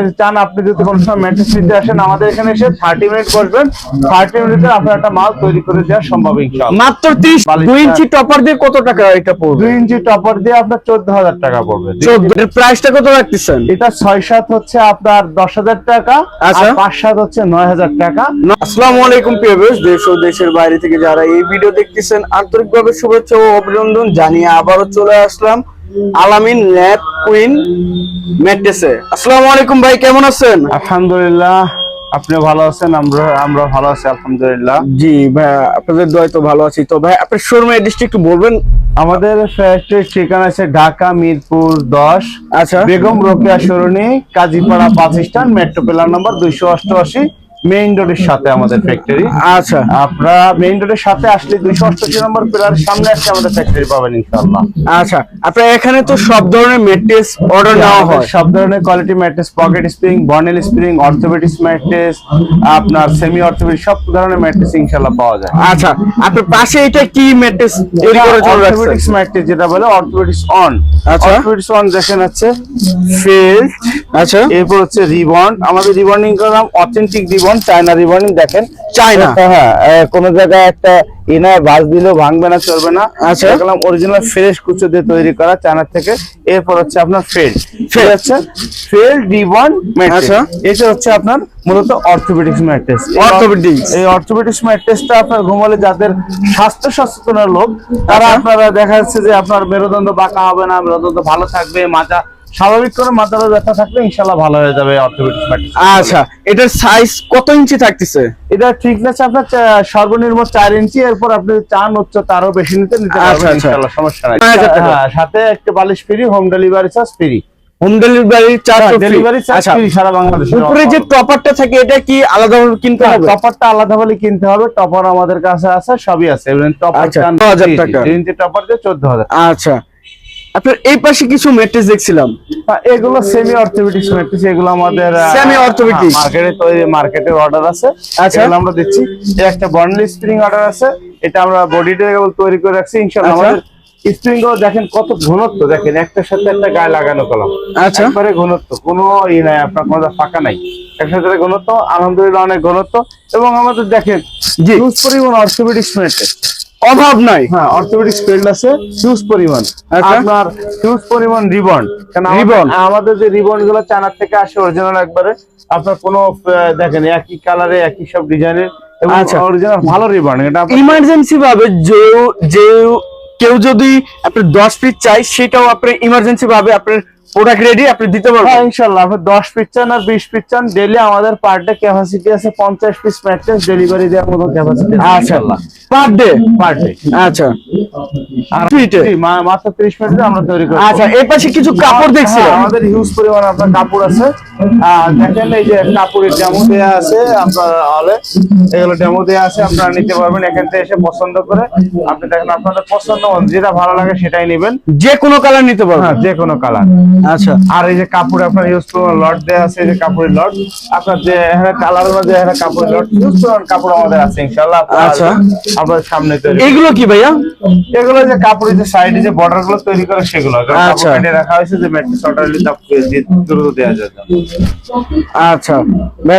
আপনি চান আপনি যদি কোনো সময় ম্যাট্রেস নিতে আসেন আমাদের এখানে এসে থার্টি মিনিট বসবেন। থার্টি মিনিটে আপনার একটা মাল তৈরি করে দেওয়া সম্ভব মাত্র 30 বালিশটা- দুই ইঞ্চি টপার দিয়ে কত টাকা এটা পড়বে? দুই ইঞ্চি টপার দিয়ে আপনার চোদ্দ হাজার টাকা পড়বে। প্রাইসটা কত রাখতেছেন? এটা ছয় সাত হচ্ছে আপনার দশ হাজার টাকা আচ্ছা। আর পাঁচ সাত হচ্ছে নয় হাজার টাকা। আসসালামু আলাইকুম প্রিয় দেশ ও দেশের বাইরে থেকে যারা এই ভিডিও দেখতেছেন আন্তরিকভাবে শুভেচ্ছা ও অভিনন্দন জানিয়ে আবারও চলে আসলাম। আলামিন ল্যাব কুইন ম্যাট্রেসে আসসালামু আলাইকুম ভাই কেমন আছেন? আলহামদুলিল্লাহ আপনি ভালো আছেন? আমরা আমরা ভালো আছি আলহামদুলিল্লাহ। জি ভাই আপনাদের দয় তো ভালো আছি। তো ভাই আপনার শোরুম এড্রেসটা একটু বলবেন? আমাদের ফ্যাক্টরির ঠিকানা আছে ঢাকা মিরপুর দশ আচ্ছা। Begum Rokeya Sarani Kazipara bus stand metro plan number দুইশো অষ্টআশি মেইন রোডের সাথে আমাদের ফ্যাক্টরি আচ্ছা। আপনারা মেইন রোডের সাথে আসলে দুইশো অষ্টআশি নম্বর পিলারের সামনে আসলে আমাদের ফ্যাক্টরি পাবেন ইনশাআল্লাহ। আচ্ছা আপনার এখানে তো সব ধরনের ম্যাট্রেস অর্ডার নেওয়া হয়। সব ধরনের quality mattress pocket spring Bonnell spring orthopedics mattress আপনার সেমি অর্থোপেডিক্স সব ধরনের ম্যাট্রেস ইনশাআল্লাহ পাওয়া যায়। আচ্ছা আপনার পাশে এটা কি ম্যাট্রেস তৈরি করে অর্থোপেডিক্স ম্যাট্রেস যেটা বলে অর্থোপেডিক্স অন আচ্ছা। অর্থোপেডিক্স অন দেখেন আছে ফিল্ড আচ্ছা। এরপর হচ্ছে রিবন। আমাদের রিবন্ডিং করলাম অথেন্টিক রিবন চায়না রিবন্ডিং দেখেন চায়না? হ্যাঁ কোন জায়গায় একটা এনায় বাস দিলেও ভাঙবে না চলবে না আচ্ছা। দেখলাম অরিজিনাল ফ্রেশ কুচো দিয়ে তৈরি করা চায়না থেকে এরপর হচ্ছে আপনার ফেল্ড ফেল্ড হচ্ছে ফেল্ড রিবন আচ্ছা। এটা হচ্ছে আপনার মূলত অর্থোপেডিক্স ম্যাট্রেস Orthopedics। এই অর্থোপেডিক্স ম্যাট্রেসটা আপনার ঘুমালে যাদের স্বাস্থ্য সচেতন লোক তারা আচ্ছা। আপনারা দেখা যাচ্ছে যে আপনার মেরুদণ্ড বাঁকা হবে না মেরুদণ্ড ভালো থাকবে মাজা স্বাভাবিক করে মাথার ব্যথা থাকলে ইনশাল্লাহ ভালো হয়ে যাবে অর্থোপেডিক্স আচ্ছা এটার সাইজ কত ইঞ্চি থাকতেছে? এটা থিকনেস আপনার সর্বনিম্ন চার ইঞ্চি এরপর আপনি চান উচ্চতা আরও বেশি নিতে নিতে আচ্ছা, পারবেন আচ্ছা। ইনশাল্লাহ সমস্যা নাই। হ্যাঁ, সাথে একটা বালিশ free home delivery charge free home delivery charge delivery charge আচ্ছা ফ্রি সারা বাংলাদেশে উপরে যে টপারটা থাকে এটা কি আলাদাভাবে কিনতে হবে? টপারটা আলাদা বলে কিনতে হবে টপার আমাদের কাছে আছে সবই আছে। টপার আচ্ছা, 14,000 টাকা। ইঞ্চি টপার দিয়ে চোদ্দ হাজার আচ্ছা আপনার এই পাশে কিছু ম্যাট্রেস দেখছিলাম এগুলো সেমি অর্থোপেডিক্স ম্যাট্রেস এগুলো আমাদের সেমি orthopedics? মার্কেটে তৈরি মার্কেটের অর্ডার আছে আচ্ছা। আমরা দিচ্ছি এই একটা বন্ডল স্প্রিং অর্ডার আছে এটা আমরা বডিটা কেবল তৈরি করে রাখছি ইনশাআল্লাহ আচ্ছা। আমাদের স্প্রিংগুলো দেখেন কত ঘনত্ব দেখেন একটার সাথে একটা গায়ে লাগানো কলম আচ্ছা। একবারে ঘনত্ব কোনো ই নাই আপনার কোনো ফাঁকা নাই একটার সাথে ঘনত্ব আলহামদুলিল্লাহ অনেক ঘনত্ব এবং আমাদের দেখেন জি। পরিমাণ অর্থোপেডিক্স ম্যাট্রেস অভাব নাই হ্যাঁ অর্থোপেডিক্স ফিল্ড আছে হিউজ পরিমাণ আচ্ছা। আপনার হিউজ পরিমাণ রিবন কারণ আমাদের- যে রিবনগুলো চায়না থেকে আসে অরিজিনাল একবারে আপনার কোনো দেখেন একই কালারে একই সব ডিজাইনের আচ্ছা। অরিজিনাল ভালো রিবন এটা ইমার্জেন্সি ভাবে যে যে কেউ যদি আপনার দশ পিস চাই সেটাও আপনি ইমার্জেন্সি ভাবে আপনার প্রোডাক্ট রেডি আপনি দিতে হ্যাঁ পারবেন ইনশাল্লাহ আপনি দশ পিস চান আর বিশ পিস চান ডেলি আমাদের পার ডে ক্যাপাসিটি আছে পঞ্চাশ পিস ম্যাট্রেস ডেলিভারি দেওয়ার মতো ক্যাপাসিটি আচ্ছা পার ডে পার ডে আচ্ছা। মাত্র ত্রিশ মিনিটে আমরা তৈরি করি আচ্ছা এর পাশে কিছু কাপড় দেখছিলাম হ্যাঁ, আমাদের হিউজ পরিমাণ আপনার কাপড় আছে। দেখেন এই যে কাপড়ের ডেমো দেওয়া আছে আপনার হলে এগুলো ডেমো দেওয়া আছে আপনারা নিতে পারবেন এখান থেকে এসে পছন্দ করে। আপনি দেখেন আপনাদের পছন্দ যেটা ভালো লাগে সেটাই নেবেন। যে কোনো কালার নিতে হ্যাঁ পারবেন যে কোনো কালার আচ্ছা। আর এই যে কাপড় আপনার ইউজ করুন লট দেওয়া আছে এই যে কাপড়ের লট আপনার যে এখানে কালার মধ্যে এখানে কাপড়ের লট কাপড় আমাদের আছে ইনশাআল্লাহ আপনারা আচ্ছা। আপনার সামনে এগুলো কি ভাইয়া? এগুলো যে কাপড়ের যে সাইডে যে বর্ডারগুলো তৈরি করে সেগুলো কাপড় আচ্ছা। রাখা হয়েছে যে ম্যাট্রেস অর্ডার নিলে দ্রুত দেওয়া যায়। আচ্ছা।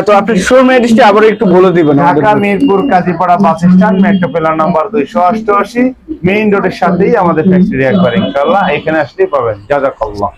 তো আপনি শোরুম এড্রেসটি আবার একটু বলে দিবেন আমাদের। Dhaka Mirpur Kazipara bus stand metro plan number দুইশো অষ্টআশি মেইন রোডের সাথেই আমাদের ফ্যাক্টরি একবার ইনশাল্লাহ এখানে আসলেই পাবেন। জাজাকাল্লাহ।